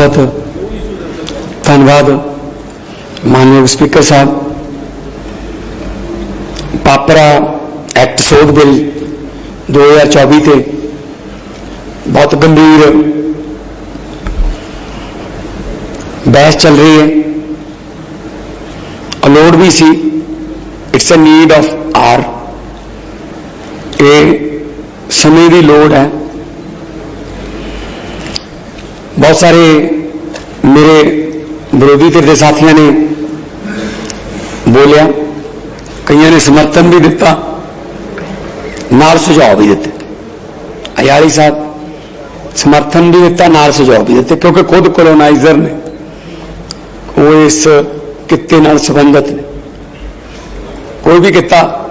ਬਹੁਤ ਧੰਨਵਾਦ ਮਾਨਯੋਗ ਸਪੀਕਰ ਸਾਹਿਬ ਪਾਪਰਾ ਐਕਟ ਸੋਧ ਬਿੱਲ 2024 ਤੇ ਬਹੁਤ ਗੰਭੀਰ ਬਹਿਸ ਚੱਲ ਰਹੀ ਹੈ ਔਰ ਲੋੜ ਵੀ ਸੀ it's a need of hour ਇਹ ਸਮੇਂ ਦੀ ਲੋੜ ਹੈ ਬਹੁਤ ਸਾਰੇ ਮੇਰੇ ਵਿਰੋਧੀ ਧਿਰ ਦੇ ਸਾਥੀਆਂ ਨੇ ਬੋਲਿਆ, ਕਈਆਂ ਨੇ ਸਮਰਥਨ ਵੀ ਦਿੱਤਾ, ਨਾਲ ਸੁਝਾਅ ਵੀ ਦਿੱਤੇ। ਅਯਾਲੀ ਸਾਹਿਬ, ਸਮਰਥਨ ਵੀ ਦਿੱਤਾ, ਨਾਲ ਸੁਝਾਅ ਵੀ ਦਿੱਤੇ, ਕਿਉਂਕਿ ਖੁਦ ਕੋਲੋਨਾਈਜ਼ਰ ਨੇ। ਉਹ ਇਸ ਕਿੱਤੇ ਨਾਲ ਸੰਬੰਧਿਤ ਨੇ। ਕੋਈ ਵੀ ਕਿੱਤਾ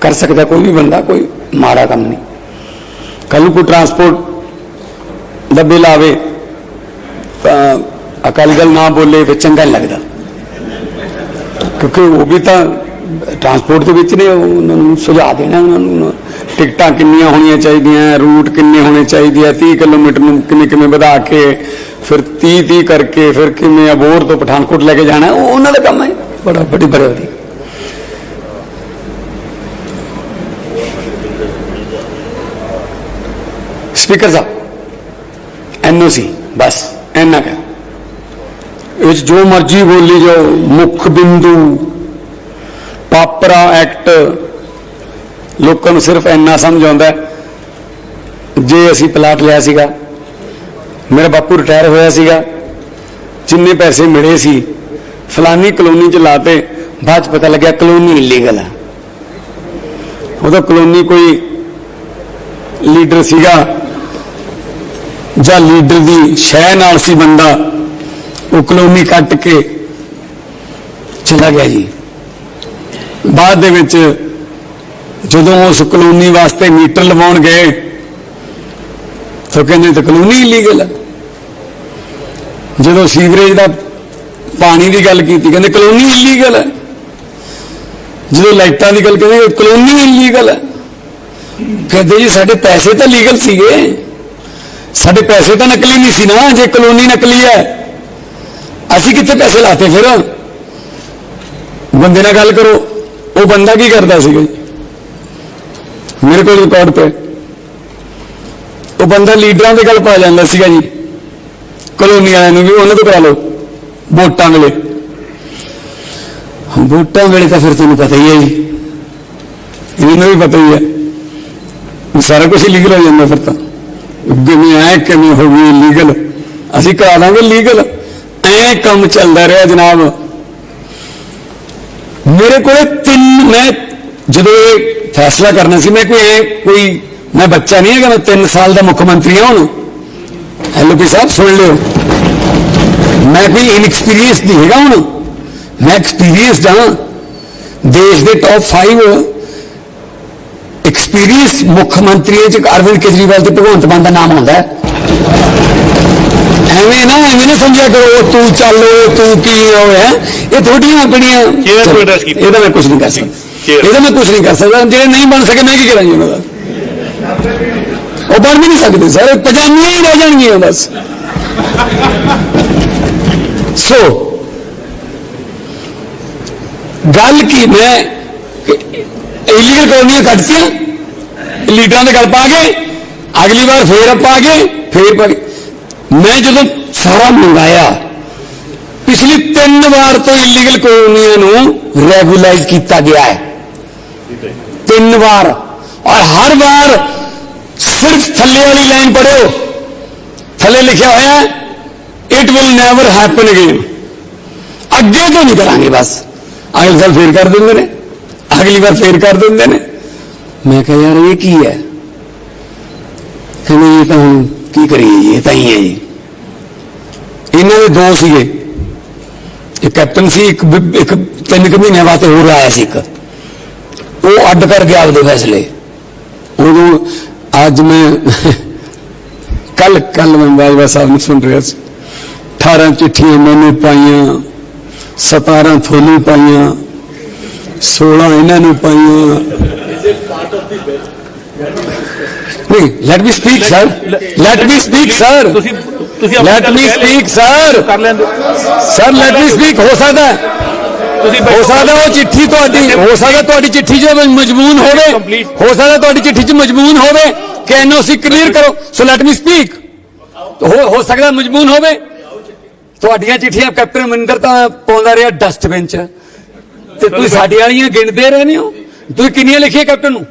ਕਰ ਸਕਦਾ, ਕੋਈ ਵੀ ਬੰਦਾ, ਕੋਈ ਮਾੜਾ ਕੰਮ ਨਹੀਂ। ਕੱਲ੍ਹ ਨੂੰ ਕੋਈ ਟਰਾਂਸਪੋਰਟ ਦਾ ਬਿੱਲ ਆਵੇ ਅਕਾਲੀ ਦਲ ਨਾ ਬੋਲੇ ਫਿਰ ਚੰਗਾ ਨਹੀਂ ਲੱਗਦਾ। ਕਿਉਂਕਿ ਉਹ ਵੀ ਤਾਂ ਟਰਾਂਸਪੋਰਟ ਦੇ ਵਿੱਚ ਨੇ, ਉਹ ਉਹਨਾਂ ਨੂੰ ਸੁਝਾਅ ਦੇਣਾ, ਉਹਨਾਂ ਨੂੰ ਟਿਕਟਾਂ ਕਿੰਨੀਆਂ ਹੋਣੀਆਂ ਚਾਹੀਦੀਆਂ ਰੂਟ ਕਿੰਨੇ ਹੋਣੇ ਚਾਹੀਦੇ ਆ 30 ਕਿਲੋਮੀਟਰ ਨੂੰ ਕਿੰਨੇ ਕਿਵੇਂ ਵਧਾ ਕੇ, ਫਿਰ 30 30 ਕਰਕੇ ਫਿਰ ਕਿਵੇਂ ਅਬੋਰ ਤੋਂ ਪਠਾਨਕੋਟ ਲੈ ਕੇ ਜਾਣਾ, ਉਹ ਉਹਨਾਂ ਦਾ ਕੰਮ ਹੈ, ਬੜਾ ਬੜੀ ਬੜੀ ਵਧੀਆ ਸਪੀਕਰ ਸਾਹਿਬ ਐਨਓਸੀ ਬਸ। ਇੰਨਾ ਕਰ ਇਹ 'ਚ ਜੋ ਮਰਜ਼ੀ ਬੋਲੀ ਜਾਓ ਮੁੱਖ ਬਿੰਦੂ ਪਾਪਰਾ ਐਕਟ ਲੋਕਾਂ ਨੂੰ ਸਿਰਫ ਇੰਨਾ ਸਮਝ ਆਉਂਦਾ ਹੈ, ਜੇ ਅਸੀਂ ਪਲਾਟ ਲਿਆ ਸੀਗਾ ਮੇਰਾ ਬਾਪੂ ਰਿਟਾਇਰ ਹੋਇਆ ਸੀਗਾ ਜਿੰਨੇ ਪੈਸੇ ਮਿਲੇ ਸੀ ਫਲਾਨੀ ਕਲੋਨੀ ਚ ਲਾਤੇ ਬਾਅਦ ਚ ਪਤਾ ਲੱਗਿਆ ਕਲੋਨੀ ਇਲੀਗਲ ਹੈ ਉਹਦਾ ਕਲੋਨੀ ਕੋਈ ਲੀਡਰ ਸੀਗਾ ਜਾਂ ਲੀਡਰ ਦੀ ਸ਼ਹਿ ਨਾਲ ਸੀ ਬੰਦਾ, ਉਹ ਕਲੋਨੀ ਕੱਟ ਕੇ ਚਲਾ ਗਿਆ ਜੀ। ਬਾਅਦ ਦੇ ਵਿੱਚ ਜਦੋਂ ਉਸ ਕਲੋਨੀ ਵਾਸਤੇ ਮੀਟਰ ਲਵਾਉਣ ਗਏ, ਤਾਂ ਕਹਿੰਦੇ ਤਾਂ ਕਲੋਨੀ ਇਲੀਗਲ ਹੈ ਜਦੋਂ ਸੀਵਰੇਜ ਦਾ ਪਾਣੀ ਦੀ ਗੱਲ ਕੀਤੀ, ਕਹਿੰਦੇ ਕਲੋਨੀ ਇਲੀਗਲ ਹੈ ਜਦੋਂ ਲਾਈਟਾਂ ਦੀ ਗੱਲ ਕਹਿੰਦੇ ਕਲੋਨੀ ਇਲੀਗਲ ਹੈ ਕਹਿੰਦੇ ਜੀ, ਸਾਡੇ ਪੈਸੇ ਤਾਂ ਲੀਗਲ ਸੀਗੇ। ਸਾਡੇ ਪੈਸੇ ਤਾਂ ਨਕਲੀ ਨਹੀਂ ਸੀ ਨਾ, ਜੇ ਕਲੋਨੀ ਨਕਲੀ ਹੈ। ਅਸੀਂ ਕਿੱਥੇ ਪੈਸੇ ਲਾਤੇ ਫਿਰ? ਬੰਦੇ ਨਾਲ ਗੱਲ ਕਰੋ, ਉਹ ਬੰਦਾ ਕੀ ਕਰਦਾ ਸੀਗਾ ਜੀ? ਮੇਰੇ ਕੋਲ ਰਿਕਾਰਡ ਪਏ ਉਹ ਬੰਦਾ ਲੀਡਰਾਂ ਦੇ ਗੱਲ ਪਾ ਜਾਂਦਾ ਸੀਗਾ ਜੀ। ਕਲੋਨੀ ਵਾਲਿਆਂ ਨੂੰ ਵੀ ਉਹਨਾਂ ਤੋਂ ਕਰਾ ਲਓ, ਵੋਟਾਂ ਵੇਲੇ। ਵੋਟਾਂ ਵੇਲੇ ਤਾਂ ਫਿਰ ਤੁਹਾਨੂੰ ਪਤਾ ਹੀ ਹੈ ਜੀ। ਇਹਨੂੰ ਵੀ ਪਤਾ ਹੀ ਹੈ। ਵੀ ਸਾਰਾ ਕੁਝ ਲੀਗਲ ਹੋ ਜਾਂਦਾ ਫਿਰ ਤਾਂ। ਕਿਵੇਂ ਐ ਕਿਵੇਂ ਹੋ ਗਈ ਲੀਗਲ, ਅਸੀਂ ਕਰਾ ਦਾਂਗੇ ਲੀਗਲ। ਐ ਕੰਮ ਚੱਲਦਾ ਰਿਹਾ ਜਨਾਬ। ਮੇਰੇ ਕੋਲੇ ਤਿੰਨ, ਮੈਂ ਜਦੋਂ ਇਹ ਫੈਸਲਾ ਕਰਨਾ ਸੀ, ਮੈਂ ਕੋਈ ਇਹ, ਕੋਈ, ਮੈਂ ਬੱਚਾ ਨਹੀਂ ਹੈਗਾ, ਮੈਂ 3 ਸਾਲ ਦਾ ਮੁੱਖ ਮੰਤਰੀ ਹਾਂ ਹੁਣ। ਐਲਓਪੀ ਸਾਹਿਬ, ਸੁਣ ਲਿਓ। ਮੈਂ ਕੋਈ ਇਨਐਕਸਪੀਰੀਅੰਸ ਨਹੀਂ ਹੈਗਾ ਹੁਣ। ਮੈਂ ਐਕਸਪੀਰੀਅੰਸਡ ਹਾਂ। ਦੇਸ਼ ਦੇ ਟੌਪ 5 ਐਕਸਪੀਰੀਅੰਸ ਮੁੱਖ ਮੰਤਰੀਆਂ ਚ ਅਰਵਿੰਦ ਕੇਜਰੀਵਾਲ ਤੇ ਭਗਵੰਤ ਮਾਨ ਦਾ ਨਾਮ ਆਉਂਦਾ ਹੈ ਐਵੇਂ ਨਾ ਐਵੇਂ ਨਾ ਸਮਝਿਆ ਕਰੋ ਉਹ ਤੂੰ ਚੱਲ ਉਹ ਤੂੰ ਕੀ ਹੋਇਆ ਇਹ ਥੋੜੀਆਂ ਆਪਣੀਆਂ ਕਿਹੜਾ ਤੂੰ address ਕੀਤਾ? ਇਹਦਾ ਮੈਂ ਕੁਝ ਨਹੀਂ ਕਰ ਸਕਦਾ ਕਿਹੜਾ? ਇਹਦਾ ਮੈਂ ਕੁਝ ਨਹੀਂ ਕਰ ਸਕਦਾ ਜਿਹੜੇ ਨਹੀਂ ਬਣ ਸਕੇ ਮੈਂ ਕੀ ਕਰਾਂ ਜੀ ਉਹਨਾਂ ਦਾ ਉਹ ਬਣ ਵੀ ਨਹੀਂ ਸਕਦੇ ਸਾਰੇ ਪਜਾਮੀਆਂ ਹੀ ਰਹਿ ਜਾਣਗੀਆਂ ਬਸ ਸੋ ਗੱਲ ਕੀ ਮੈਂ ਇਲੀਗਲ ਕਲੋਨੀਆਂ ਕੱਟਤੀਆਂ ਲੀਡਰਾਂ ਦੇ ਗੱਲ ਪਾ ਕੇ, ਅਗਲੀ ਵਾਰ ਫੇਰ ਆਪਾਂ ਆ ਗਏ, ਫੇਰ ਪਾ ਗਏ ਮੈਂ ਜਦੋਂ ਸਾਰਾ ਮੰਗਾਇਆ, ਪਿਛਲੀ ਤਿੰਨ ਵਾਰ ਤੋਂ ਇਲੀਗਲ ਕਲੋਨੀਆਂ ਨੂੰ ਰੈਗੂਲਾਈਜ਼ ਕੀਤਾ ਗਿਆ ਹੈ। ਤਿੰਨ ਵਾਰ। ਔਰ ਹਰ ਵਾਰ ਸਿਰਫ ਥੱਲੇ ਵਾਲੀ ਲਾਈਨ ਪੜਿਓ ਥੱਲੇ ਲਿਖਿਆ ਹੋਇਆ ਹੈ it will never happen again ਅੱਗੇ ਤੋਂ ਨਹੀਂ ਕਰਾਂਗੇ ਬਸ। ਅਗਲੇ ਸਾਲ ਫੇਰ ਕਰ ਦਿੰਦੇ ਨੇ, ਅਗਲੀ ਵਾਰ ਫੇਰ ਕਰ ਦਿੰਦੇ ਨੇ। ਮੈਂ ਕਿਹਾ ਯਾਰ ਇਹ ਕੀ ਹੈ? ਕਹਿੰਦੇ, ਇਹ ਤਾਂ ਹੁਣ ਕੀ ਕਰੀਏ ਜੀ? ਇਹ ਤਾਂ ਹੀ ਹੈ ਜੀ। ਇਹਨਾਂ ਦੇ ਦੋ ਸੀਗੇ। ਇੱਕ ਕੈਪਟਨ ਸੀ, ਇੱਕ ਇੱਕ ਤਿੰਨ ਕੁ ਮਹੀਨਿਆਂ ਵਾਸਤੇ ਹੋਰ ਆਇਆ ਸੀ ਇੱਕ। ਉਹ ਅੱਡ ਕਰ ਗਿਆ ਆਪਦੇ ਫੈਸਲੇ। ਉਦੋਂ ਅੱਜ ਮੈਂ ਕੱਲ ਕੱਲ ਮੈਂ ਬਾਜਵਾ ਸਾਹਿਬ ਨੂੰ ਸੁਣ ਰਿਹਾ ਸੀ। 18 ਚਿੱਠੀਆਂ ਮੈਨੂੰ ਪਾਈਆਂ 17 ਤੁਹਾਨੂੰ ਪਾਈਆਂ 16 ਇਹਨਾਂ ਨੂੰ ਪਾਈਆਂ। ਨਹੀਂ let me speak sir let me speak sir ਤੁਸੀਂ ਤੁਸੀਂ ਲੈਟ ਮੀ ਸਪੀਕ ਸਰ ਕਰ ਲੈਂਦੇ ਸਰ ਲੈਟ ਮੀ ਸਪੀਕ ਹੋ ਸਕਦਾ ਹੈ। ਤੁਸੀਂ ਹੋ ਸਕਦਾ ਉਹ ਚਿੱਠੀ ਤੁਹਾਡੀ ਹੋ ਸਕਦਾ ਤੁਹਾਡੀ ਚਿੱਠੀ 'ਚ ਮਜਮੂਨ ਹੋਵੇ. ਹੋ ਸਕਦਾ ਤੁਹਾਡੀ ਚਿੱਠੀ 'ਚ ਮਜਮੂਨ ਹੋਵੇ। ਕਿ ਐਨਓਸੀ ਕਲੀਅਰ ਕਰੋ। ਸੋ ਲੈਟ ਮੀ ਸਪੀਕ ਹੋ ਹੋ ਸਕਦਾ ਮਜਮੂਨ ਹੋਵੇ। ਤੁਹਾਡੀਆਂ ਚਿੱਠੀਆਂ ਕੈਪਟਨ ਅਮਰਿੰਦਰ ਤਾਂ ਪਾਉਂਦਾ ਰਿਹਾ ਡਸਟਬਿਨ 'ਚ। ਤੇ ਤੁਸੀਂ ਸਾਡੇ ਵਾਲੀਆਂ ਗਿਣਦੇ ਰਹਿੰਦੇ ਹੋ। ਤੁਸੀਂ ਕਿੰਨੀਆਂ ਲਿਖੀਆਂ ਕੈਪਟਨ ਨੂੰ?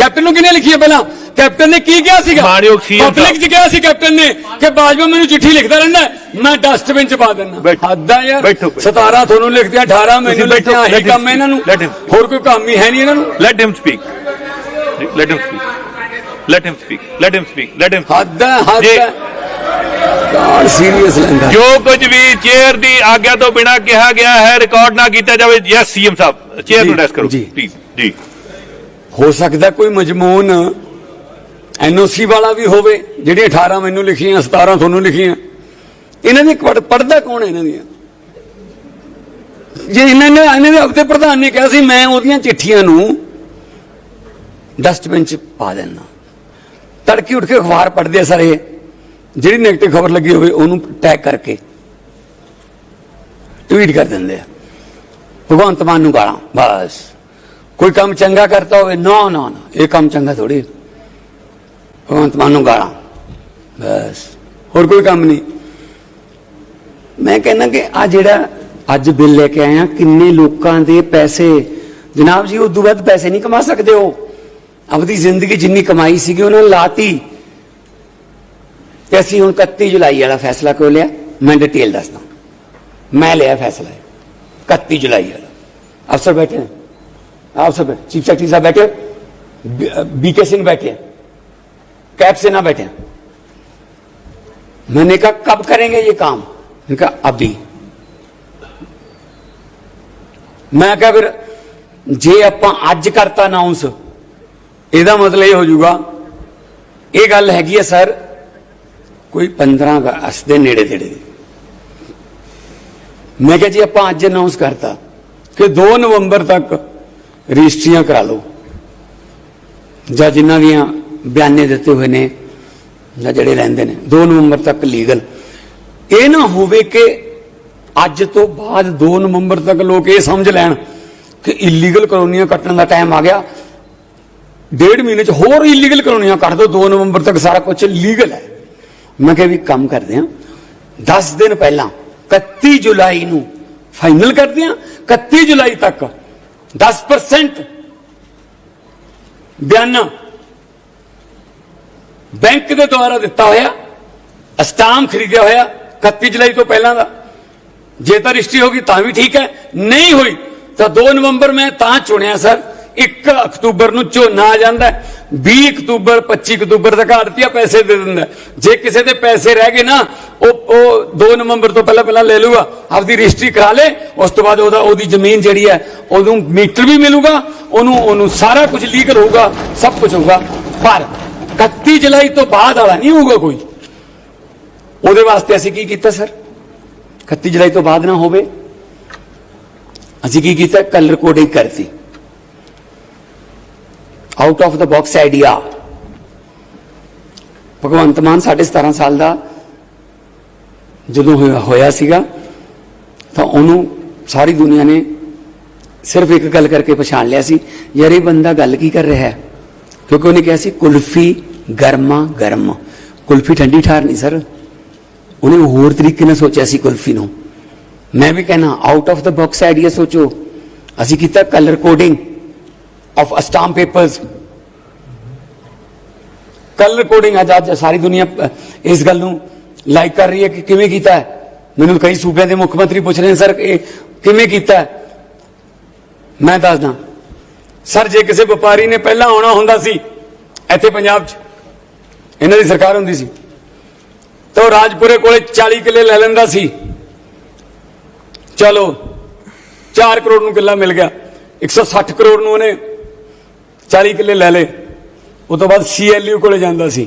ਕੈਪਟਨ ਨੂੰ ਕਿੰਨੀਆਂ ਲਿਖੀਆਂ ਪਹਿਲਾਂ? ਕੈਪਟਨ ਨੇ ਕੀ ਕਿਹਾ ਸੀਗਾ? ਮਾਣਯੋਗ CM ਪਬਲਿਕ 'ਚ ਕਿਹਾ ਸੀ ਕੈਪਟਨ ਨੇ ਕਿ ਬਾਜਵਾ ਮੈਨੂੰ ਚਿੱਠੀ ਲਿਖਦਾ ਰਹਿੰਦਾ ਹੈ, ਮੈਂ ਡਸਟਬਿਨ 'ਚ ਪਾ ਦਿੰਦਾ। ਬੈਠੋ। ਹੱਦਾਂ ਯਾਰ। ਬੈਠੋ, ਬੈਠੋ। 17 ਤੁਹਾਨੂੰ ਲਿਖਦਿਆਂ 18 ਮੈਨੂੰ ਬੈਠੋ, ਲਿਖਦਿਆਂ let ਇਹੀ him ਕੰਮ ਹੈ ਇਹਨਾਂ ਨੂੰ। speak, let him. ਹੋਰ ਕੋਈ ਕੰਮ ਹੀ ਹੈ ਨਹੀਂ ਇਹਨਾਂ ਨੂੰ। Let him speak let him speak let him speak let him speak let him ਹੱਦ ਹੈ ਹੱਦ ਜੀ। ਹੈ ਗਾਡ ਸੀਰੀਅਸ ਲੈਂਦਾ। ਜੋ ਕੁਝ ਵੀ ਚੇਅਰ ਦੀ ਆਗਿਆ ਤੋਂ ਬਿਨਾ ਕਿਹਾ ਗਿਆ ਹੈ ਰਿਕਾਰਡ ਨਾ ਕੀਤਾ ਜਾਵੇ। ਯੈਸ ਸੀਐਮ ਸਾਹਿਬ। ਚੇਅਰ ਨੂੰ ਜੀ, ਡੈਸ ਕਰੋ। ਜੀ। ਪਲੀਜ਼ ਜੀ। ਹੋ ਸਕਦਾ ਕੋਈ ਮਜਮੂਨ ਐਨਓਸੀ ਵਾਲਾ ਵੀ ਹੋਵੇ, ਜਿਹੜੀਆਂ 18 ਮੈਨੂੰ ਲਿਖੀਆਂ 17 ਤੁਹਾਨੂੰ ਲਿਖੀਆਂ। ਇਹਨਾਂ ਦੀ ਪੜਦਾ ਕੌਣ ਹੈ ਇਹਨਾਂ ਦੀਆਂ? ਜੇ ਇਹਨਾਂ ਨੇ, ਇਹਨਾਂ ਦੇ ਹਫ਼ਤੇ ਪ੍ਰਧਾਨ ਨੇ ਕਿਹਾ ਸੀ, ਮੈਂ ਉਹਦੀਆਂ ਚਿੱਠੀਆਂ ਨੂੰ ਡਸਟਬਿਨ ਚ ਪਾ ਦੇਣਾ ਤੜਕੇ ਉੱਠ ਕੇ ਅਖਬਾਰ ਪੜ੍ਹਦੇ ਆ ਸਾਰੇ। ਜਿਹੜੀ ਨੈਗੇਟਿਵ ਖਬਰ ਲੱਗੀ ਹੋਵੇ, ਉਹਨੂੰ ਟੈਗ ਕਰਕੇ ਟਵੀਟ ਕਰ ਦਿੰਦੇ ਆ। ਭਗਵੰਤ ਮਾਨ ਨੂੰ ਗਾਲਾਂ, ਬਸ। ਕੋਈ ਕੰਮ ਚੰਗਾ ਕਰਤਾ ਹੋਵੇ, ਨਾ ਨਾ ਨਾ, ਇਹ ਕੰਮ ਚੰਗਾ ਥੋੜੀ ਭਗਵੰਤ ਮਾਨ ਨੂੰ ਗਾਲਾਂ। ਬਸ, ਹੋਰ ਕੋਈ ਕੰਮ ਨਹੀਂ। ਮੈਂ ਕਹਿੰਦਾ ਕਿ ਆ ਜਿਹੜਾ ਅੱਜ ਬਿੱਲ ਲੈ ਕੇ ਆਇਆ ਕਿੰਨੇ ਲੋਕਾਂ ਦੇ ਪੈਸੇ, ਜਨਾਬ ਜੀ, ਉਦੋਂ ਵੱਧ ਪੈਸੇ ਨਹੀਂ ਕਮਾ ਸਕਦੇ ਹੋ ਆਪਣੀ ਜ਼ਿੰਦਗੀ ਜਿੰਨੀ ਕਮਾਈ ਸੀਗੀ, ਉਹਨਾਂ ਨੇ ਲਾਤੀ। ਤੇ ਅਸੀਂ ਹੁਣ 31 ਜੁਲਾਈ ਵਾਲਾ ਫੈਸਲਾ ਕਿਉਂ ਲਿਆ? ਮੈਂ ਡਿਟੇਲ ਦੱਸਦਾ। ਮੈਂ ਲਿਆ ਫੈਸਲਾ। 31 ਜੁਲਾਈ ਵਾਲਾ। ਅਫਸਰ ਬੈਠੇ ਨੇ। अफसर बैठे चीफ सेक्रेटरी साहब बैठे बीके सिंह बैठे कैब से ना बैठे मैंने कहा कब करेंगे ये काम मैंने कहा अभी ਮੈਂ ਕਿਹਾ ਫਿਰ ਜੇ ਆਪਾਂ ਅੱਜ ਕਰਤਾ ਅਨਾਉਂਸ ਇਹਦਾ ਮਤਲਬ ਇਹ ਹੋ ਜਾਊਗਾ ਇਹ ਗੱਲ ਹੈਗੀ ਹੈ ਸਰ ਕੋਈ 15 ਅਗਸਤ ਦੇ ਨੇੜੇ ਤੇੜੇ ਦੀ ਮੈਂ ਕਿਹਾ ਜੀ ਆਪਾਂ ਅੱਜ ਅਨਾਉਂਸ ਕਰਤਾ ਕਿ 2 ਨਵੰਬਰ ਤੱਕ ਰਜਿਸਟਰੀਆਂ ਕਰਾ ਲਓ। ਜਾਂ ਜਿਨ੍ਹਾਂ ਦੀਆਂ ਬਿਆਨੇ ਦਿੱਤੇ ਹੋਏ ਨੇ ਜਾਂ ਜਿਹੜੇ ਰਹਿੰਦੇ ਨੇ 2 ਨਵੰਬਰ ਤੱਕ ਲੀਗਲ। ਇਹ ਨਾ ਹੋਵੇ ਕਿ ਅੱਜ ਤੋਂ ਬਾਅਦ 2 ਨਵੰਬਰ ਤੱਕ ਲੋਕ ਇਹ ਸਮਝ ਲੈਣ ਕਿ ਇਲੀਗਲ ਕਲੋਨੀਆਂ ਕੱਟਣ ਦਾ ਟਾਈਮ ਆ ਗਿਆ। ਡੇਢ ਮਹੀਨੇ ਚ ਹੋਰ ਇਲੀਗਲ ਕਲੋਨੀਆਂ ਕੱਟ ਦੋ 2 ਨਵੰਬਰ ਤੱਕ ਸਾਰਾ ਕੁਝ ਲੀਗਲ ਹੈ। ਮੈਂ ਕਿਹਾ ਵੀ ਕੰਮ ਕਰਦੇ ਆ 10 ਦਿਨ ਪਹਿਲਾਂ 31 ਜੁਲਾਈ ਨੂੰ ਫਾਈਨਲ ਕਰਦੇ ਆ 31 ਜੁਲਾਈ ਤੱਕ 10% ਬਿਆਨਾ ਬੈਂਕ ਦੇ ਦੁਆਰਾ ਦਿੱਤਾ ਹੋਇਆ ਅਸਟਾਮ ਖਰੀਦਿਆ ਹੋਇਆ 31 ਜੁਲਾਈ ਤੋਂ ਪਹਿਲਾਂ ਦਾ ਜੇ ਤਾਂ ਰਜਿਸਟਰੀ ਹੋਗੀ ਤਾਂ ਵੀ ਠੀਕ ਹੈ ਨਹੀਂ ਹੋਈ ਤਾਂ 2 ਨਵੰਬਰ ਮੈਂ ਤਾਂ ਚੁਣਿਆ ਸਰ 1 ਅਕਤੂਬਰ ਨੂੰ ਝੋਨਾ ਆ ਜਾਂਦਾ ਹੈ। 20 ਅਕਤੂਬਰ 25 ਅਕਤੂਬਰ ਤੱਕ ਆੜਤੀਆ ਪੈਸੇ ਦੇ ਦਿੰਦਾ ਜੇ ਕਿਸੇ ਦੇ ਪੈਸੇ ਰਹਿ ਗਏ ਨਾ, ਉਹ ਉਹ 2 ਨਵੰਬਰ ਤੋਂ ਪਹਿਲਾਂ ਪਹਿਲਾਂ ਲੈ ਲੂਗਾ। ਆਪਦੀ ਰਜਿਸਟਰੀ ਕਰਾ ਲੇ, ਉਸ ਤੋਂ ਬਾਅਦ ਉਹਦਾ ਉਹਦੀ ਜ਼ਮੀਨ ਜਿਹੜੀ ਹੈ, ਉਹਨੂੰ ਮੀਟਰ ਵੀ ਮਿਲੂਗਾ, ਉਹਨੂੰ ਉਹਨੂੰ ਸਾਰਾ ਕੁਝ ਲੀਗਲ ਹੋਊਗਾ, ਸਭ ਕੁਝ ਹੋਊਗਾ। ਪਰ 31 ਜੁਲਾਈ ਤੋਂ ਬਾਅਦ ਵਾਲਾ ਨਹੀਂ ਹੋਊਗਾ ਕੋਈ। ਉਹਦੇ ਵਾਸਤੇ ਅਸੀਂ ਕੀ ਕੀਤਾ, ਸਰ? 31 ਜੁਲਾਈ ਤੋਂ ਬਾਅਦ ਨਾ ਹੋਵੇ। ਅਸੀਂ ਕੀ ਕੀਤਾ? ਕਲਰ ਕੋਡਿੰਗ ਕਰਤੀ। Out of the box idea Bhagwant Mann ਸਾਡੇ 17 ਸਾਲ ਦਾ ਜਦੋਂ ਹੋਇਆ- ਹੋਇਆ ਸੀਗਾ, ਤਾਂ ਉਹਨੂੰ ਸਾਰੀ ਦੁਨੀਆ ਨੇ ਸਿਰਫ ਇੱਕ ਗੱਲ ਕਰਕੇ ਪਛਾਣ ਲਿਆ ਸੀ, ਯਾਰ ਇਹ ਬੰਦਾ ਗੱਲ ਕੀ ਕਰ ਰਿਹਾ ਹੈ? ਕਿਉਂਕਿ ਉਹਨੇ ਕਿਹਾ ਸੀ, ਕੁਲਫੀ ਗਰਮਾ ਗਰਮ। ਕੁਲਫੀ ਠੰਡੀ ਠਾਰ ਨਹੀਂ, ਸਰ। ਉਹਨੇ ਹੋਰ ਤਰੀਕੇ ਨਾਲ ਸੋਚਿਆ ਸੀ ਕੁਲਫੀ ਨੂੰ। ਮੈਂ ਵੀ ਕਹਿਣਾ out of the box idea ਸੋਚੋ। ਅਸੀਂ ਕੀਤਾ ਕਲਰ ਕੋਡਿੰਗ ਆਫ ਅਸਟਾਮ ਪੇਪਰਸ ਕਲਰ ਕੋਡਿੰਗ ਅੱਜ ਅੱਜ ਸਾਰੀ ਦੁਨੀਆ ਇਸ ਗੱਲ ਨੂੰ ਲਾਈਕ ਕਰ ਰਹੀ ਹੈ ਕਿ ਕਿਵੇਂ ਕੀਤਾ ਹੈ? ਮੈਨੂੰ ਕਈ ਸੂਬਿਆਂ ਦੇ ਮੁੱਖ ਮੰਤਰੀ ਪੁੱਛ ਰਹੇ ਨੇ, ਸਰ, ਇਹ ਕਿਵੇਂ ਕੀਤਾ ਹੈ? ਮੈਂ ਦੱਸਦਾ, ਸਰ, ਜੇ ਕਿਸੇ ਵਪਾਰੀ ਨੇ ਪਹਿਲਾਂ ਆਉਣਾ ਹੁੰਦਾ ਸੀ, ਇੱਥੇ ਪੰਜਾਬ 'ਚ, ਇਹਨਾਂ ਦੀ ਸਰਕਾਰ ਹੁੰਦੀ ਸੀ, ਤਾਂ ਉਹ ਰਾਜਪੁਰੇ ਕੋਲੇ 40 ਕਿੱਲੇ ਲੈ ਲੈਂਦਾ ਸੀ। ਚਲੋ 4 ਕਰੋੜ ਨੂੰ ਕਿੱਲਾ ਮਿਲ ਗਿਆ 160 ਕਰੋੜ ਨੂੰ ਉਹਨੇ 40 ਕਿੱਲੇ ਲੈ ਲਏ। ਉਹ ਤੋਂ ਬਾਅਦ ਸੀਐਲਯੂ ਕੋਲੇ ਜਾਂਦਾ ਸੀ।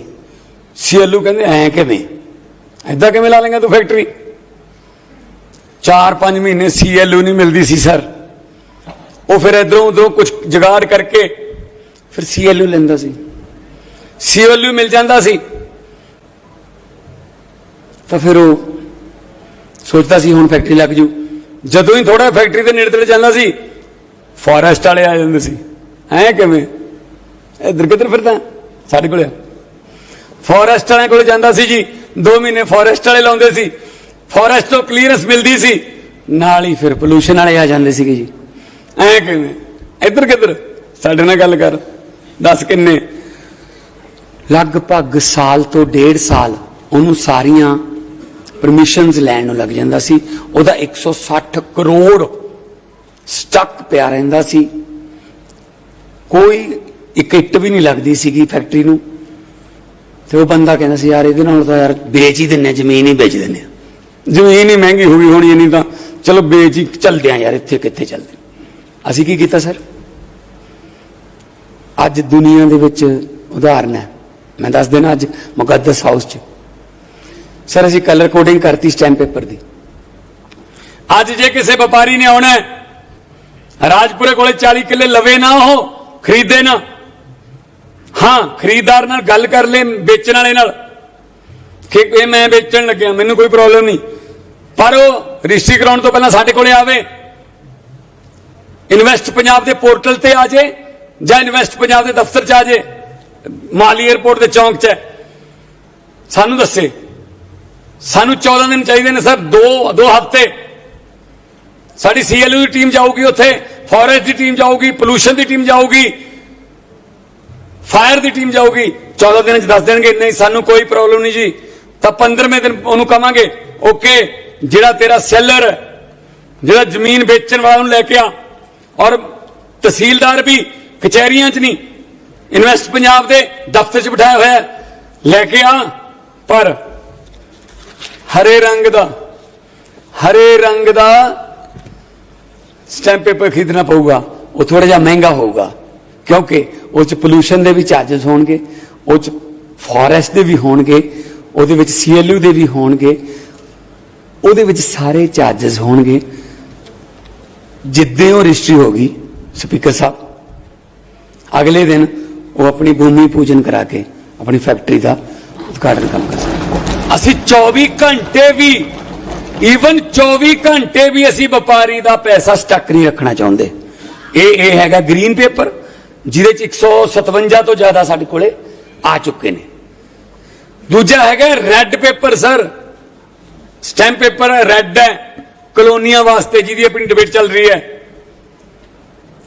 ਸੀਐਲਯੂ ਕਹਿੰਦੇ, ਐ ਕਿਵੇਂ? ਐਦਾਂ ਕਿਵੇਂ ਲਾ ਲੇਗਾ ਤੂੰ ਫੈਕਟਰੀ 4-5 ਮਹੀਨੇ ਸੀਐਲਯੂ ਨਹੀਂ ਮਿਲਦੀ ਸੀ ਸਰ ਉਹ ਫਿਰ ਇਧਰੋਂ ਉਧਰੋਂ ਕੁਝ ਜਗਾੜ ਕਰਕੇ ਫਿਰ ਸੀਐਲਯੂ ਲੈਂਦਾ ਸੀ। ਸੀਐਲਯੂ ਮਿਲ ਜਾਂਦਾ ਸੀ। ਤਾਂ ਫਿਰ ਉਹ ਸੋਚਦਾ ਸੀ, ਹੁਣ ਫੈਕਟਰੀ ਲੱਗ ਜੂ। ਜਦੋਂ ਹੀ ਥੋੜਾ ਫੈਕਟਰੀ ਦੇ ਨੇੜੇ ਤੇੜੇ ਜਾਂਦਾ ਸੀ ਫੋਰੈਸਟ ਵਾਲੇ ਆ ਜਾਂਦੇ ਸੀ। ਐ ਕਿਵੇਂ? ਇੱਧਰ ਕਿੱਧਰ ਫਿਰਦਾ? ਸਾਡੇ ਕੋਲੇ ਫੋਰੈਸਟ ਵਾਲਿਆਂ ਕੋਲੇ ਜਾਂਦਾ ਸੀ ਜੀ। 2 ਮਹੀਨੇ ਫੋਰੈਸਟ ਵਾਲੇ ਲਾਉਂਦੇ ਸੀ। ਫੋਰੈਸਟ ਤੋਂ ਕਲੀਅਰੈਂਸ ਮਿਲਦੀ ਸੀ। ਨਾਲ ਹੀ ਫਿਰ ਪੋਲੂਸ਼ਨ ਵਾਲੇ ਆ ਜਾਂਦੇ ਸੀਗੇ ਜੀ। ਐ ਕਿਵੇਂ? ਇੱਧਰ ਕਿੱਧਰ? ਸਾਡੇ ਨਾਲ ਗੱਲ ਕਰ। ਦੱਸ ਕਿੰਨੇ? ਲਗਭਗ ਸਾਲ ਤੋਂ ਡੇਢ ਸਾਲ ਉਹਨੂੰ ਸਾਰੀਆਂ ਪਰਮਿਸ਼ਨਸ ਲੈਣ ਨੂੰ ਲੱਗ ਜਾਂਦਾ ਸੀ। ਉਹਦਾ 160 ਕਰੋੜ ਸਟਕ ਪਿਆ ਰਹਿੰਦਾ ਸੀ। ਕੋਈ ਇੱਕ ਇੱਟ ਵੀ ਨਹੀਂ ਲੱਗਦੀ ਸੀਗੀ ਫੈਕਟਰੀ ਨੂੰ। ਤੇ ਉਹ ਬੰਦਾ ਕਹਿੰਦਾ ਸੀ, ਯਾਰ ਇਹਦੇ ਨਾਲ ਤਾਂ ਯਾਰ ਵੇਚ ਹੀ ਦਿੰਨੇ ਜ਼ਮੀਨ ਹੀ ਵੇਚ ਦਿੰਨੇ ਆ। ਜ਼ਮੀਨ ਹੀ ਮਹਿੰਗੀ ਹੋ ਗਈ ਹੋਣੀ ਨਹੀਂ ਤਾਂ। ਚਲੋ ਵੇਚ ਹੀ ਚੱਲਦੇ ਆ ਯਾਰ, ਇੱਥੇ ਕਿੱਥੇ ਚੱਲਦੇ। ਅਸੀਂ ਕੀ ਕੀਤਾ ਸਰ? ਅੱਜ ਦੁਨੀਆ ਦੇ ਵਿੱਚ ਉਦਾਹਰਨ ਹੈ। ਮੈਂ ਦੱਸ ਦੇਣਾ ਅੱਜ ਮੁਕੱਦਸ ਹਾਊਸ 'ਚ। ਸਰ, ਅਸੀਂ ਕਲਰ ਕੋਡਿੰਗ ਕਰਤੀ ਸਟੈਂਪ ਪੇਪਰ ਦੀ। ਅੱਜ ਜੇ ਕਿਸੇ ਵਪਾਰੀ ਨੇ ਆਉਣਾ ਰਾਜਪੁਰੇ ਕੋਲੇ 40 ਕਿੱਲੇ ਲਵੇ ਨਾ ਉਹ ਖਰੀਦੇ ਨਾ। ਹਾਂ, ਖਰੀਦਦਾਰ ਨਾਲ ਗੱਲ ਕਰ ਲੈ, ਵੇਚਣ ਵਾਲੇ ਨਾਲ। ਕਿ ਇਹ ਮੈਂ ਵੇਚਣ ਲੱਗਿਆ, ਮੈਨੂੰ ਕੋਈ ਪ੍ਰੋਬਲਮ ਨਹੀਂ। ਪਰ ਉਹ ਰਜਿਸਟਰੀ ਕਰਾਉਣ ਤੋਂ ਪਹਿਲਾਂ ਸਾਡੇ ਕੋਲੇ ਆਵੇ। ਇਨਵੈਸਟ ਪੰਜਾਬ ਦੇ ਪੋਰਟਲ ਤੇ ਆ ਜੇ, ਜਾਂ ਇਨਵੈਸਟ ਪੰਜਾਬ ਦੇ ਦਫ਼ਤਰ ਚ ਆ ਜੇ। ਮਾਲੀ 에ਅਰਪੋਰਟ ਦੇ ਚੌਂਕ 'ਚ ਸਾਨੂੰ ਦੱਸੇ। ਸਾਨੂੰ 14 ਦਿਨ ਚਾਹੀਦੇ ਨੇ, ਸਰ। ਦੋ ਦੋ ਹਫ਼ਤੇ। ਸਾਡੀ ਸੀਐਲਯੂ ਦੀ ਟੀਮ ਜਾਊਗੀ ਉੱਥੇ। ਫੋਰੈਸਟ ਦੀ ਟੀਮ ਜਾਊਗੀ, ਪੋਲੂਸ਼ਨ ਦੀ ਟੀਮ ਜਾਊਗੀ, ਫਾਇਰ ਦੀ ਟੀਮ ਜਾਊਗੀ। 14 ਦਿਨਾਂ ਚ ਦੱਸ ਦੇਣਗੇ, ਨਹੀਂ, ਸਾਨੂੰ ਕੋਈ ਪ੍ਰੋਬਲਮ ਨਹੀਂ ਜੀ। ਤਾਂ 15ਵੇਂ ਦਿਨ ਉਹਨੂੰ ਕਵਾਂਗੇ, ਓਕੇ, ਜਿਹੜਾ ਤੇਰਾ ਸੈਲਰ, ਜਿਹੜਾ ਜ਼ਮੀਨ ਵੇਚਣ ਵਾਲਾ ਨੂੰ ਲੈ ਕੇ ਆ। ਔਰ ਤਹਿਸੀਲਦਾਰ ਵੀ ਕਚਹਿਰੀਆਂ 'ਚ ਨਹੀਂ ਇਨਵੈਸਟ ਪੰਜਾਬ ਦੇ ਦਫ਼ਤਰ 'ਚ ਬਿਠਾਇਆ ਹੋਇਆ ਲੈ ਕੇ ਆ, ਪਰ ਹਰੇ ਰੰਗ ਦਾ, ਹਰੇ ਰੰਗ ਦਾ ਸਟੈਂਪ ਪੇਪਰ ਖਰੀਦਣਾ ਪਊਗਾ, ਉਹ ਥੋੜਾ ਜਿਹਾ ਮਹਿੰਗਾ ਹੋਊਗਾ। ਕਿਉਂਕਿ ਉਹ ਚ ਪੋਲੂਸ਼ਨ ਦੇ ਵੀ ਚਾਰजेस ਹੋਣਗੇ, ਉਹ ਚ ਫੋਰੈਸਟ ਦੇ ਵੀ ਹੋਣਗੇ, ਉਹਦੇ ਵਿੱਚ ਸੀਐਲਯੂ ਦੇ ਵੀ ਹੋਣਗੇ, ਉਹਦੇ ਵਿੱਚ ਸਾਰੇ ਚਾਰजेस ਹੋਣਗੇ। ਜਿੱਦੇ ਉਹ ਰਜਿਸਟਰੀ ਗਈ ਸਪੀਕਰ ਸਾਹਿਬ, ਅਗਲੇ ਦਿਨ ਉਹ ਆਪਣੀ ਭੂਮੀ ਪੂਜਨ ਕਰਾ ਕੇ ਆਪਣੀ ਫੈਕਟਰੀ ਦਾ ਉਦਘਾਟਨ ਕੰਮ ਕਰ ਸਕਦੇ। ਅਸੀਂ 24 ਘੰਟੇ ਵੀ ਈਵਨ 24 ਘੰਟੇ ਵੀ ਅਸੀਂ ਵਪਾਰੀ ਦਾ ਪੈਸਾ ਸਟਕ ਨਹੀਂ ਰੱਖਣਾ ਚਾਹੁੰਦੇ। ਇਹ ਇਹ ਹੈਗਾ ਗ੍ਰੀਨ ਪੇਪਰ ਜਿਹਦੇ ਚ 157 ਤੋਂ ਜ਼ਿਆਦਾ ਸਾਡੇ ਕੋਲੇ ਆ ਚੁੱਕੇ ਨੇ। ਦੂਜਾ ਹੈਗਾ red paper sir stamp paper red ਹੈ। ਕਲੋਨੀਆਂ ਵਾਸਤੇ ਜਿਹਦੀ ਆਪਣੀ ਡਿਬੇਟ ਚੱਲ ਰਹੀ ਹੈ।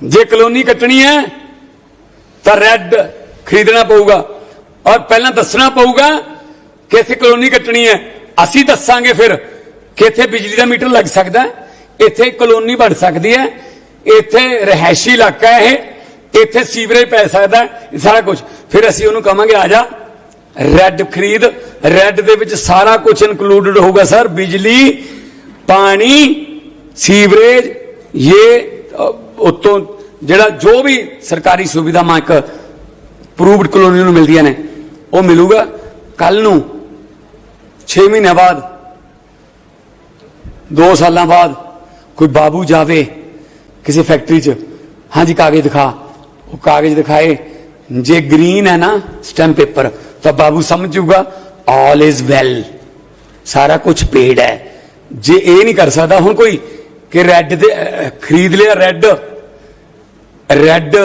ਜੇ ਕਲੋਨੀ ਕੱਟਣੀ ਹੈ, ਤਾਂ ਰੈੱਡ ਖਰੀਦਣਾ ਪਊਗਾ। ਔਰ ਪਹਿਲਾਂ ਦੱਸਣਾ ਪਊਗਾ ਕਿ ਇੱਥੇ ਕਲੋਨੀ ਕੱਟਣੀ ਹੈ। ਅਸੀਂ ਦੱਸਾਂਗੇ ਫਿਰ ਕਿ ਇੱਥੇ ਬਿਜਲੀ ਦਾ ਮੀਟਰ ਲੱਗ ਸਕਦਾ ਇੱਥੇ ਕਲੋਨੀ ਬਣ ਸਕਦੀ ਹੈ। ਇੱਥੇ ਰਹਿائشੀ ਇਲਾਕਾ ਹੈ ਇਹ। ਇੱਥੇ ਸੀਵਰੇਜ ਪੈ ਸਕਦਾ ਇਹ ਸਾਰਾ ਕੁਝ ਫਿਰ ਅਸੀਂ ਉਹਨੂੰ ਕਹਾਂਗੇ, ਆ ਜਾ, ਰੈੱਡ ਖਰੀਦ। ਰੈੱਡ ਦੇ ਵਿੱਚ ਸਾਰਾ ਕੁਝ ਇਨਕਲੂਡਡ ਹੋਊਗਾ, ਸਰ। ਬਿਜਲੀ, ਪਾਣੀ, ਸੀਵਰੇਜ, ਇਹ ਉਤੋਂ ਜਿਹੜਾ ਜੋ ਵੀ ਸਰਕਾਰੀ ਸੁਵਿਧਾ ਮਾਇਕ ਪ੍ਰੂਵਡ ਕਲੋਨੀ ਨੂੰ ਮਿਲਦੀਆਂ ਨੇ, ਉਹ ਮਿਲੂਗਾ। ਕੱਲ ਨੂੰ 6 ਮਹੀਨੇ ਬਾਅਦ 2 ਸਾਲਾਂ ਬਾਅਦ ਕੋਈ ਬਾਬੂ ਜਾਵੇ ਕਿਸੇ ਫੈਕਟਰੀ 'ਚ, ਹਾਂਜੀ ਕਾਗਜ਼ ਦਿਖਾ। ਉਹ ਕਾਗਜ਼ ਦਿਖਾਏ। ਜੇ ਗ੍ਰੀਨ ਹੈ ਨਾ ਸਟੈਂਪ ਪੇਪਰ, ਤਾਂ ਬਾਬੂ ਸਮਝ ਜਾਊਗਾ ਆਲ ਇਜ਼ ਵੈਲ ਸਾਰਾ ਕੁਝ ਪੇਡ ਹੈ। ਜੇ ਇਹ ਨਹੀਂ ਕਰ ਸਕਦਾ ਹੁਣ ਕੋਈ ਕਿ ਰੈੱਡ ਦੇ ਖਰੀਦ ਲਿਆ ਰੈੱਡ ਰੈੱਡ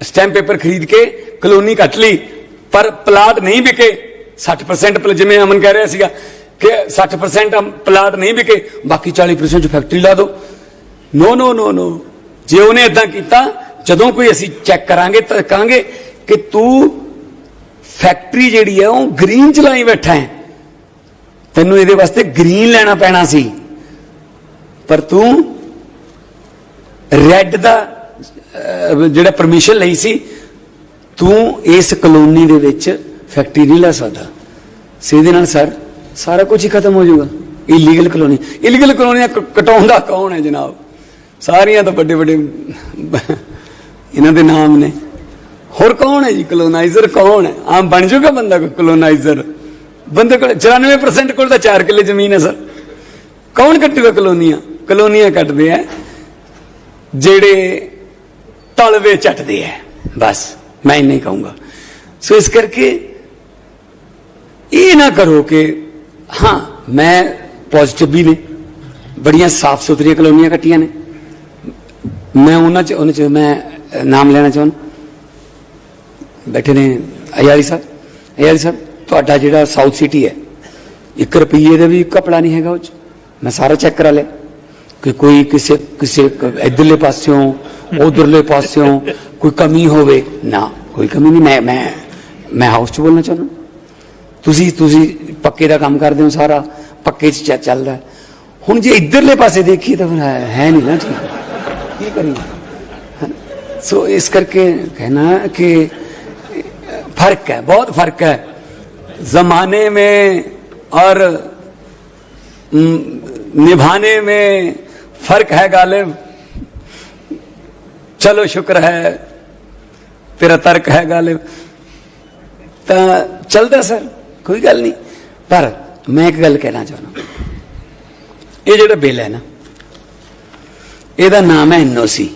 ਸਟੈਂਪ ਪੇਪਰ ਖਰੀਦ ਕੇ ਕਲੋਨੀ ਕੱਟ ਲਈ, ਪਰ ਪਲਾਟ ਨਹੀਂ ਵਿਕੇ। 60% ਜਿਵੇਂ ਅਮਨ ਕਹਿ ਰਿਹਾ ਸੀਗਾ ਕਿ 60% ਪਲਾਟ ਨਹੀਂ ਵਿਕੇ, ਬਾਕੀ 40% ਚ ਫੈਕਟਰੀ ਲਾ ਦਿਓ ਨੋ ਨੋ ਨੋ ਨੋ ਜੇ ਉਹਨੇ ਇਦਾਂ ਕੀਤਾ, ਜਦੋਂ ਕੋਈ ਅਸੀਂ ਚੈੱਕ ਕਰਾਂਗੇ, ਤਾਂ ਕਹਾਂਗੇ ਕਿ ਤੂੰ ਫੈਕਟਰੀ ਜਿਹੜੀ ਹੈ ਉਹ ਗ੍ਰੀਨ ਚ ਲਾਈ ਬੈਠਾ ਹੈ। ਤੈਨੂੰ ਇਹਦੇ ਵਾਸਤੇ ਗ੍ਰੀਨ ਲੈਣਾ ਪੈਣਾ ਸੀ। ਪਰ ਤੂੰ ਰੈੱਡ ਦਾ ਜਿਹੜਾ ਪਰਮਿਸ਼ਨ ਲਈ ਸੀ, ਤੂੰ ਇਸ ਕਲੋਨੀ ਦੇ ਵਿੱਚ ਫੈਕਟਰੀ ਨਹੀਂ ਲਾ ਸਕਦਾ। ਸਿੱਧੇ ਨਾਲ ਸਰ ਸਾਰਾ ਕੁਝ ਹੀ ਖਤਮ ਹੋ ਜਾਊਗਾ। ਇਲੀਗਲ ਕਲੋਨੀ ਇਲੀਗਲ ਕਲੋਨੀਆਂ ਕਟਾਉਂਦਾ ਕੌਣ ਹੈ ਜਨਾਬ? ਸਾਰੀਆਂ ਤਾਂ ਵੱਡੇ ਵੱਡੇ, ਇਹਨਾਂ ਦੇ ਨਾਮ ਨੇ। ਹੋਰ ਕੌਣ ਹੈ ਜੀ? ਕਲੋਨਾਈਜ਼ਰ ਕੌਣ ਹੈ? ਆਮ ਬਣ ਜਾਊਗਾ ਬੰਦਾ ਕੋਈ ਕਲੋਨਾਈਜ਼ਰ ਬੰਦੇ ਕੋਲ 94% ਕੋਲ ਤਾਂ 4 ਕਿੱਲੇ ਜ਼ਮੀਨ ਹੈ, ਸਰ। ਕੌਣ ਕੱਟੂਗਾ ਕਲੋਨੀਆਂ ਕਲੋਨੀਆਂ ਕੱਟਦੇ ਆ, ਜਿਹੜੇ ਤਲਵੇ ਚੱਟਦੇ ਆ। ਬਸ, ਮੈਂ ਇੰਨਾ ਹੀ ਕਹੂੰਗਾ। ਸੋ ਇਸ ਕਰਕੇ ਇਹ ਨਾ ਕਰੋ ਕਿ ਹਾਂ, ਮੈਂ ਪੋਜ਼ਿਟਿਵ ਵੀ ਨੇ। ਬੜੀਆਂ ਸਾਫ਼ ਸੁਥਰੀਆਂ ਕਲੋਨੀਆਂ ਕੱਟੀਆਂ ਨੇ। ਮੈਂ ਉਹਨਾਂ ਚ ਉਹਨਾਂ ਚ ਮੈਂ ਨਾਮ ਲੈਣਾ ਚਾਹੁੰਦਾ। ਬੈਠੇ ਨੇ ਅਯਾਰੀ ਸਾਹਿਬ। ਅਯਾਰੀ ਸਾਹਿਬ, ਤੁਹਾਡਾ ਜਿਹੜਾ ਸਾਊਥ ਸਿਟੀ ਹੈ 1 ਰੁਪਈਏ ਦਾ ਵੀ ਕਪੜਾ ਨਹੀਂ ਹੈਗਾ ਉਹ ਚ। ਮੈਂ ਸਾਰਾ ਚੈੱਕ ਕਰਾ ਲਿਆ। ਕਿ ਕੋਈ ਕਿਸੇ ਕਿਸੇ ਕ- ਇੱਧਰਲੇ ਪਾਸਿਓਂ, ਉਧਰਲੇ ਪਾਸਿਓਂ ਕੋਈ ਕਮੀ ਹੋਵੇ। ਨਾ, ਕੋਈ ਕਮੀ ਨਹੀਂ। ਮੈਂ ਮੈਂ ਮੈਂ ਹਾਊਸ ਚ ਬੋਲਣਾ ਚਾਹੁੰਦਾ। ਤੁਸੀਂ ਤੁਸੀਂ ਪੱਕੇ ਦਾ ਕੰਮ ਕਰਦੇ ਹੋ ਸਾਰਾ ਪੱਕੇ ਚ ਚ- ਚੱਲਦਾ ਹੈ। ਹੁਣ ਜੇ ਇਧਰਲੇ ਪਾਸੇ ਦੇਖੀਏ ਤਾਂ ਫਿਰ ਹੈ ਹੈ ਨਹੀਂ ਨਾ ਠੀਕ ਕੀ ਕਰੀਏ ਹੈ ਨਾ? ਸੋ ਇਸ ਕਰਕੇ ਕਹਿਣਾ ਕਿ फर्क है बहुत फर्क है जमाने में और न- निभाने में फर्क है गालिब चलो शुक्र है तेरा तर्क है गालिब ਤਾਂ ਚੱਲਦਾ ਸਰ ਕੋਈ ਗੱਲ ਨਹੀਂ। ਪਰ ਮੈਂ ਇੱਕ ਗੱਲ ਕਹਿਣਾ ਚਾਹੁੰਦਾ। ਇਹ ਜਿਹੜਾ ਬਿੱਲ ਹੈ ਨਾ, ਇਹਦਾ ਨਾਮ ਹੈ ਐਨਓਸੀ।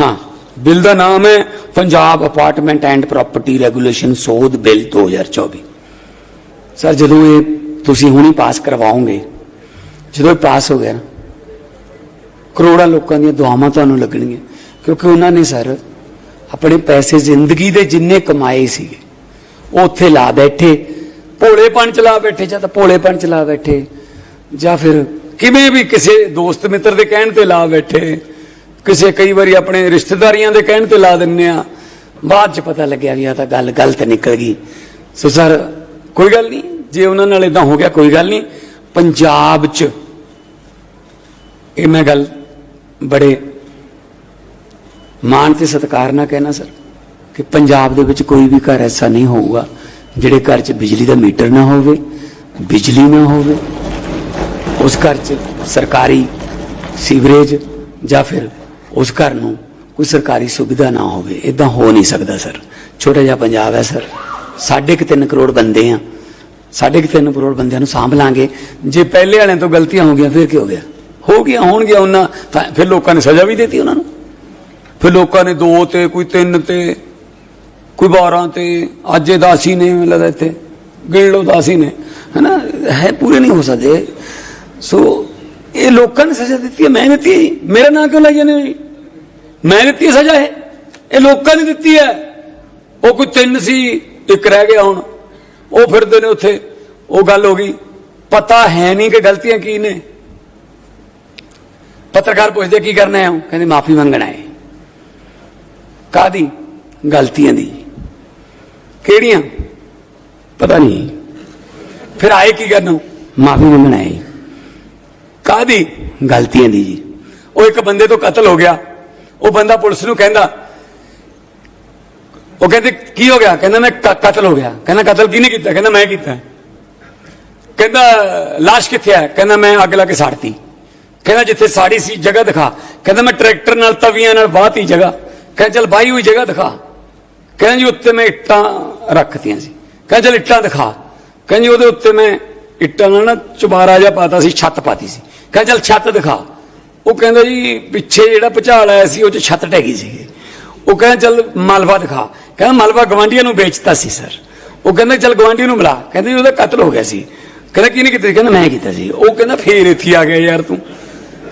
ਹਾਂ, ਬਿੱਲ ਦਾ ਨਾਮ ਹੈ Punjab apartment and property regulation ਸੋਧ ਬਿੱਲ 2024 ਸਰ ਜਦੋਂ ਇਹ ਤੁਸੀਂ ਹੁਣੀ ਪਾਸ ਕਰਵਾਓਗੇ, ਜਦੋਂ ਇਹ ਪਾਸ ਹੋ ਗਿਆ ਨਾ, ਕਰੋੜਾਂ ਲੋਕਾਂ ਦੀਆਂ ਦੁਆਵਾਂ ਤੁਹਾਨੂੰ ਲੱਗਣਗੀਆਂ। ਕਿਉਂਕਿ ਉਹਨਾਂ ਨੇ ਸਰ ਆਪਣੇ ਪੈਸੇ ਜ਼ਿੰਦਗੀ ਦੇ ਜਿੰਨੇ ਕਮਾਏ ਸੀਗੇ ਉੱਥੇ ਲਾ ਬੈਠੇ ਭੋਲੇਪਣ ਚ ਲਾ ਬੈਠੇ ਜਾਂ ਤਾਂ ਭੋਲੇਪਣ ਚ ਲਾ ਬੈਠੇ, ਜਾਂ ਫਿਰ ਕਿਵੇਂ ਵੀ ਕਿਸੇ ਦੋਸਤ ਮਿੱਤਰ ਦੇ ਕਹਿਣ ਤੇ ਲਾ ਬੈਠੇ, ਕਿਸੇ ਕਈ ਵਾਰੀ ਆਪਣੇ ਰਿਸ਼ਤੇਦਾਰੀਆਂ ਦੇ ਕਹਿਣ ਤੇ ਲਾ ਦਿੰਨੇ ਆ, ਬਾਅਦ ਚ ਪਤਾ ਲੱਗਿਆ ਵੀ ਆ ਤਾਂ ਗੱਲ ਗਲਤ ਨਿਕਲ ਗਈ। ਸੋ ਸਰ, ਕੋਈ ਗੱਲ ਨਹੀਂ, ਜੇ ਉਹਨਾਂ ਨਾਲ ਇਦਾਂ ਹੋ ਗਿਆ ਕੋਈ ਗੱਲ ਨਹੀਂ, ਪੰਜਾਬ ਚ ਇਹ ਮੈਂ ਗੱਲ ਬੜੇ ਮਾਣ ਤੇ ਸਤਿਕਾਰ ਨਾਲ ਕਹਿਣਾ ਸਰ। ਕਿ ਪੰਜਾਬ ਦੇ ਵਿੱਚ ਕੋਈ ਵੀ ਘਰ ਐਸਾ ਨਹੀਂ ਹੋਊਗਾ ਜਿਹੜੇ ਘਰ 'ਚ ਬਿਜਲੀ ਦਾ ਮੀਟਰ ਨਾ ਹੋਵੇ, ਬਿਜਲੀ ਨਾ ਹੋਵੇ। ਉਸ ਘਰ 'ਚ ਸਰਕਾਰੀ ਸੀਵਰੇਜ ਜਾਂ ਫਿਰ ਉਸ ਘਰ ਨੂੰ ਕੋਈ ਸਰਕਾਰੀ ਸੁਵਿਧਾ ਨਾ ਹੋਵੇ। ਇਦਾਂ ਹੋ ਨਹੀਂ ਸਕਦਾ, ਸਰ। ਛੋਟਾ ਜਿਹਾ ਪੰਜਾਬ ਹੈ, ਸਰ। ਸਾਢੇ ਕੁ ਤਿੰਨ ਕਰੋੜ ਬੰਦੇ ਆ। ਸਾਢੇ ਕੁ ਤਿੰਨ ਕਰੋੜ ਬੰਦਿਆਂ ਨੂੰ ਸਾਂਭ ਲਾਂਗੇ। ਜੇ ਪਹਿਲੇ ਵਾਲਿਆਂ ਤੋਂ ਗਲਤੀਆਂ ਹੋ ਗਈਆਂ, ਫਿਰ ਕੀ ਹੋ ਗਿਆ? ਹੋ ਗਿਆ ਹੋਣਗੀਆਂ ਉਹਨਾਂ ਤਾਂ ਫਿਰ ਲੋਕਾਂ ਨੇ ਸਜ਼ਾ ਵੀ ਦਿੱਤੀ ਉਹਨਾਂ ਨੂੰ। ਫਿਰ ਲੋਕਾਂ ਨੇ ਦੋ ਤੇ, ਕੋਈ ਤਿੰਨ ਤੇ। ਕੋਈ 12 ਤੇ ਅੱਜ ਇਹ ਦਾਸੀ ਨੇ ਮੈਨੂੰ ਲੱਗਦਾ ਇੱਥੇ, ਗਿਣ ਲਓ ਦਾਸੀ ਨੇ, ਹਨਾ? ਹੈ ਪੂਰੇ ਨਹੀਂ ਹੋ ਸਕਦੇ। ਸੋ ਇਹ ਲੋਕਾਂ ਨੇ ਸਜ਼ਾ ਦਿੱਤੀ ਹੈ, ਮੈਂ ਦਿੱਤੀ ਹੈ ਜੀ। ਮੇਰਾ ਨਾਂ ਕਿਉਂ ਲਾਈ ਜਾਂਦੇ ਜੀ? ਮੈਂ ਦਿੱਤੀ ਹੈ ਸਜ਼ਾ ਇਹ। ਇਹ ਲੋਕਾਂ ਨੇ ਦਿੱਤੀ ਹੈ। ਉਹ ਕੋਈ ਤਿੰਨ ਸੀ, ਇੱਕ ਰਹਿ ਗਿਆ ਹੁਣ। ਉਹ ਫਿਰਦੇ ਨੇ ਉੱਥੇ। ਉਹ ਗੱਲ ਹੋ ਗਈ। ਪਤਾ ਹੈ ਨਹੀਂ ਕਿ ਗਲਤੀਆਂ ਕੀ ਨੇ। ਪੱਤਰਕਾਰ ਪੁੱਛਦੇ ਕੀ ਕਰਨਾ ਹੈ? ਉਹ ਕਹਿੰਦੇ, ਮਾਫੀ ਮੰਗਣਾ ਹੈ। ਕਾਦੀ ਗਲਤੀਆਂ ਦੀ। ਕਿਹੜੀਆਂ? ਪਤਾ ਨਹੀਂ। ਫਿਰ ਆਏ ਕੀ ਕਰਨ? ਮਾਫੀ ਮੰਗਣ ਆਏ। ਕਾਦੀ ਗਲਤੀਆਂ ਦੀ ਜੀ। ਉਹ ਇੱਕ ਬੰਦੇ ਤੋਂ ਕਤਲ ਹੋ ਗਿਆ। ਉਹ ਬੰਦਾ ਪੁਲਿਸ ਨੂੰ ਕਹਿੰਦਾ, ਉਹ ਕਹਿੰਦੇ, ਕੀ ਹੋ ਗਿਆ? ਕਹਿੰਦਾ, ਮੈਂ ਕਤਲ ਹੋ ਗਿਆ। ਕਹਿੰਦਾ, ਕਤਲ ਕਿਹਨੇ ਕੀਤਾ? ਕਹਿੰਦਾ, ਮੈਂ ਕੀਤਾ। ਕਹਿੰਦਾ লাশ ਕਿੱਥੇ ਹੈ ਕਹਿੰਦਾ, ਮੈਂ ਅੱਗ ਲਾ ਕੇ ਸਾੜਤੀ। ਕਹਿੰਦਾ, ਜਿੱਥੇ ਸਾੜੀ ਸੀ, ਜਗ੍ਹਾ ਦਿਖਾ। ਕਹਿੰਦਾ, ਮੈਂ ਟਰੈਕਟਰ ਨਾਲ ਤਵੀਆਂ ਨਾਲ ਬਾਹਤੀ ਜਗ੍ਹਾ। ਕਹਿੰਦਾ, ਚਲ ਬਾਈ ਹੋਈ ਜਗ੍ਹਾ ਦਿਖਾ। ਕਹਿੰਦਾ, ਜੀ, ਉੱਤੇ ਮੈਂ ਇੱਟਾਂ ਰੱਖਤੀਆਂ ਸੀ। ਕਹਿੰਦਾ, ਚਲ ਇੱਟਾਂ ਦਿਖਾ। ਕਹਿੰਦਾ ਉਹਦੇ ਉੱਤੇ ਮੈਂ ਇੱਟਾਂ ਨਾਲ ਨਾ ਚੁਬਾਰਾ ਜਿਹਾ ਪਾਤਾ ਸੀ, ਛੱਤ ਪਾਤੀ ਸੀ। ਕਹਿੰਦਾ, ਚਲ ਛੱਤ ਦਿਖਾ। ਉਹ ਕਹਿੰਦਾ ਜੀ, ਪਿੱਛੇ ਜਿਹੜਾ ਭੁਚਾਲ ਆਇਆ ਸੀ, ਉਹ ਚ ਛੱਤ ਟਹਿ ਗਈ ਸੀ। ਉਹ ਕਹਿੰਦਾ, ਚਲ ਮਲਵਾ ਦਿਖਾ। ਕਹਿੰਦਾ ਮਲਵਾ ਗਵਾਂਢੀਆਂ ਨੂੰ ਵੇਚਤਾ ਸੀ, ਸਰ। ਉਹ ਕਹਿੰਦਾ, ਚਲ ਗਵਾਂਢੀ ਨੂੰ ਮਿਲਾ। ਕਹਿੰਦੇ ਜੀ, ਉਹਦਾ ਕਤਲ ਹੋ ਗਿਆ ਸੀ। ਕਹਿੰਦਾ, ਕਿਹਨੇ ਕੀਤਾ ਸੀ? ਕਹਿੰਦਾ, ਮੈਂ ਕੀਤਾ ਸੀ। ਉਹ ਕਹਿੰਦਾ, ਫੇਰ ਇੱਥੇ ਆ ਗਿਆ ਯਾਰ ਤੂੰ।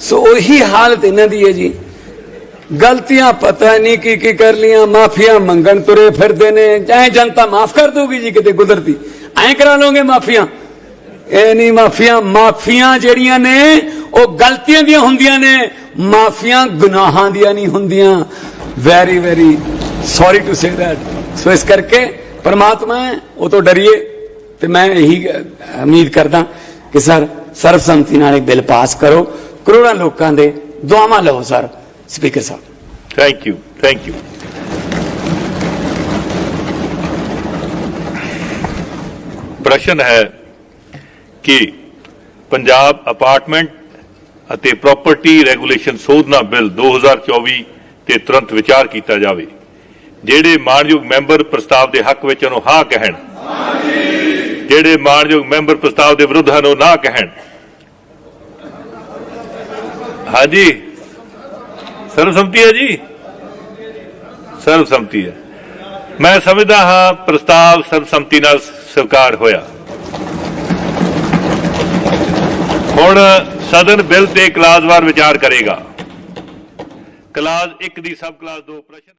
ਸੋ ਉਹੀ ਹਾਲਤ ਇਹਨਾਂ ਦੀ ਹੈ ਜੀ। ਗਲਤੀਆਂ ਪਤਾ ਨਹੀਂ ਕੀ ਕੀ ਕਰ ਲੀਆਂ ਮਾਫੀਆਂ ਮੰਗਣ ਤੁਰੇ ਫਿਰਦੇ ਨੇ। ਐ ਜਨਤਾ ਮਾਫ ਕਰ ਦੋਗੀ ਜੀ ਕਿਤੇ ਕੁਦਰਤੀ ਐ ਕਰਾ ਲਓਗੇ ਮਾਫੀਆਂ? ਇਹ ਨਹੀਂ ਮਾਫੀਆਂ ਮਾਫੀਆਂ ਜਿਹੜੀਆਂ ਨੇ, ਉਹ ਗਲਤੀਆਂ ਦੀਆਂ ਹੁੰਦੀਆਂ ਨੇ। ਮਾਫੀਆਂ ਗੁਨਾਹਾਂ ਦੀਆਂ ਨਹੀਂ ਹੁੰਦੀਆਂ। Very very sorry to say that so ਇਸ ਕਰਕੇ ਪਰਮਾਤਮਾ ਉਹ ਤੋਂ ਡਰੀਏ। ਤੇ ਮੈਂ ਇਹੀ ਉਮੀਦ ਕਰਦਾ ਕਿ ਸਰ ਸਰਬਸੰਮਤੀ ਨਾਲ ਇੱਕ ਬਿੱਲ ਪਾਸ ਕਰੋ। ਕਰੋੜਾਂ ਲੋਕਾਂ ਦੇ ਦੁਆਵਾਂ ਲਓ ਸਰ। ਸਪੀਕਰ ਸਾਹਿਬ ਥੈਂਕ ਯੂ ਥੈਂਕ ਯੂ ਪ੍ਰਸ਼ਨ ਹੈ ਕਿ ਪੰਜਾਬ ਅਪਾਰਟਮੈਂਟ ਅਤੇ ਪ੍ਰਾਪਰਟੀ ਰੈਗੂਲੇਸ਼ਨ ਸੋਧਨਾ ਬਿੱਲ 2024 ਤੇ ਤੁਰੰਤ ਵਿਚਾਰ ਕੀਤਾ ਜਾਵੇ, ਜਿਹੜੇ ਮਾਨਯੋਗ ਮੈਂਬਰ ਪ੍ਰਸਤਾਵ ਦੇ ਹੱਕ ਵਿੱਚ ਉਹਨੂੰ ਹਾਂ ਕਹਿਣ, ਜਿਹੜੇ ਮਾਨਯੋਗ ਮੈਂਬਰ ਪ੍ਰਸਤਾਵ ਦੇ ਵਿਰੁੱਧ ਹਨ ਉਹ ਨਾ ਕਹਿਣ। ਹਾਂਜੀ। ਸਰਬਸੰਮਤੀ ਹੈ ਜੀ। ਸਰਬਸੰਮਤੀ ਹੈ। ਮੈਂ ਸਮਝਦਾ ਹਾਂ ਪ੍ਰਸਤਾਵ ਸਰਬਸੰਮਤੀ ਨਾਲ ਸਵੀਕਾਰ ਹੋਇਆ। ਹੁਣ ਸਦਨ ਬਿੱਲ ਤੇ ਕਲਾਜ਼ਵਾਰ ਵਿਚਾਰ ਕਰੇਗਾ। ਕਲਾਜ਼ 1 ਦੀ ਸਬ ਕਲਾਜ਼ 2 ਪ੍ਰਸ਼ਨ